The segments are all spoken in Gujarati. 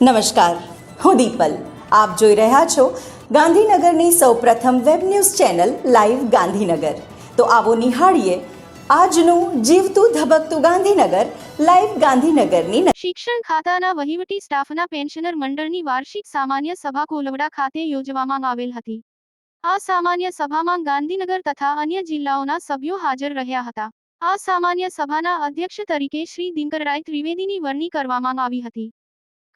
નમસ્કાર, હું દીપલ. આપ જોઈ રહ્યા છો ગાંધીનગરની સૌપ્રથમ web news channel live Gandhinagar. તો આવો નિહાળીએ આજનું જીવતું ધબકતું ગાંધીનગર, લાઈવ ગાંધીનગરની શિક્ષણ ખાતાના વહીવટી સ્ટાફના પેન્શનર મંડળની વાર્ષિક સામાન્ય સભા કોલવડા ખાતે યોજવામાં આવેલ હતી. આ સામાન્ય સભામાં ગાંધીનગર તથા અન્ય જિલ્લાઓના સભ્યો હાજર રહ્યા હતા. આ સામાન્ય સભાના અધ્યક્ષ તરીકે શ્રી દિનકરરાય ત્રિવેદીની વરણી કરવામાં આવી હતી.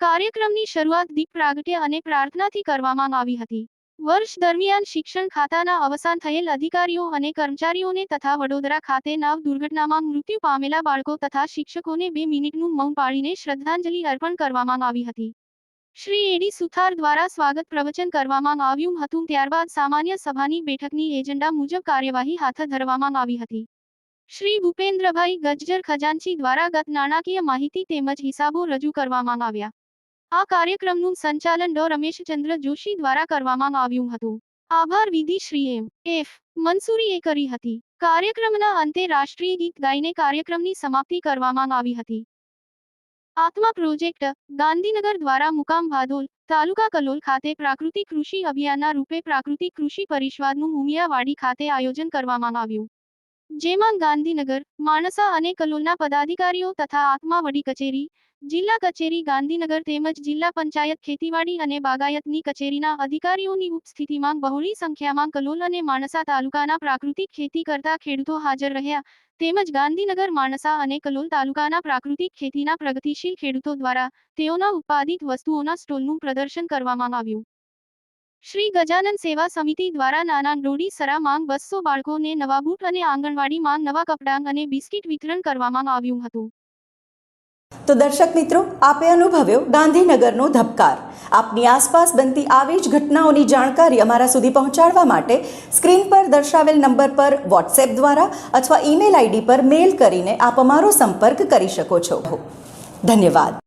કાર્યક્રમની શરૂઆત દીપ પ્રાગટ્ય અને પ્રાર્થનાથી કરવામાં આવી હતી. વર્ષ દરમિયાન શિક્ષણ ખાતાના અવસાન થયેલ અધિકારીઓ અને કર્મચારીઓને તથા વડોદરા ખાતે નાવ દુર્ઘટનામાં મૃત્યુ પામેલા બાળકો તથા શિક્ષકોને બે મિનિટનું મૌન પાળીને શ્રદ્ધાંજલિ અર્પણ કરવામાં આવી હતી. શ્રી એડી સુથાર દ્વારા સ્વાગત પ્રવચન કરવામાં આવ્યું હતું, ત્યારબાદ સામાન્ય સભાની બેઠકની એજન્ડા મુજબ કાર્યવાહી હાથ ધરવામાં આવી હતી. શ્રી ભૂપેન્દ્રભાઈ ગજ્જર ખજાનચી દ્વારા ગત નાણાકીય માહિતી તેમજ હિસાબો રજૂ કરવામાં આવ્યા. આ કાર્યક્રમનું સંચાલન ડો રમેશચંદ્ર જોશી દ્વારા કરવામાં આવ્યું હતું. આભાર વિધિ શ્રી એમ એફ. મનસુરીએ કરી હતી. કાર્યક્રમના અંતે રાષ્ટ્રીય ગીત ગાઈને કાર્યક્રમની સમાપ્તિ કરવામાં આવી હતી. આત્મા પ્રોજેક્ટ, ગાંધીનગર દ્વારા મુકામ ભાદોલ, તાલુકા કલોલ ખાતે પ્રાકૃતિક કૃષિ અભિયાનના રૂપે પ્રાકૃતિક કૃષિ પરિષદનું ઉમિયાવાડી ખાતે આયોજન કરવામાં આવ્યું. જેમાં ગાંધીનગર, માણસા અને કલોલના પદાધિકારીઓ તથા આત્મા વડી કચેરી, જિલ્લા કચેરી ગાંધીનગર તેમજ જિલ્લા પંચાયત ખેતીવાડી અને બાગાયતની કચેરીના અધિકારીઓની ઉપસ્થિતિમાં બહોળી સંખ્યામાં કલોલ અને માણસા તાલુકાના પ્રાકૃતિક ખેતી કરતા ખેડૂતો હાજર રહ્યા. તેમજ ગાંધીનગર, માણસા અને કલોલ તાલુકાના પ્રાકૃતિક ખેતીના પ્રગતિશીલ ખેડૂતો દ્વારા તેઓના ઉત્પાદિત વસ્તુઓના સ્ટોલનું પ્રદર્શન કરવામાં આવ્યું. શ્રી ગજાનન સેવા સમિતિ દ્વારા નાના ડોડી સરા માંગ બસો બાળકોને નવા બૂટ અને આંગણવાડી માંગ નવા કપડાં અને બિસ્કિટ વિતરણ કરવામાં આવ્યું હતું. તો દર્શક મિત્રો, આપે અનુભવ્યો ગાંધીનગરનો ધબકાર. આપની આસપાસ બનતી આવી જ ઘટનાઓની જાણકારી અમારા સુધી પહોંચાડવા માટે સ્ક્રીન પર દર્શાવેલ નંબર પર વોટ્સએપ દ્વારા અથવા ઈમેલ આઈડી પર મેલ કરીને આપ અમારો સંપર્ક કરી શકો છો. ધન્યવાદ.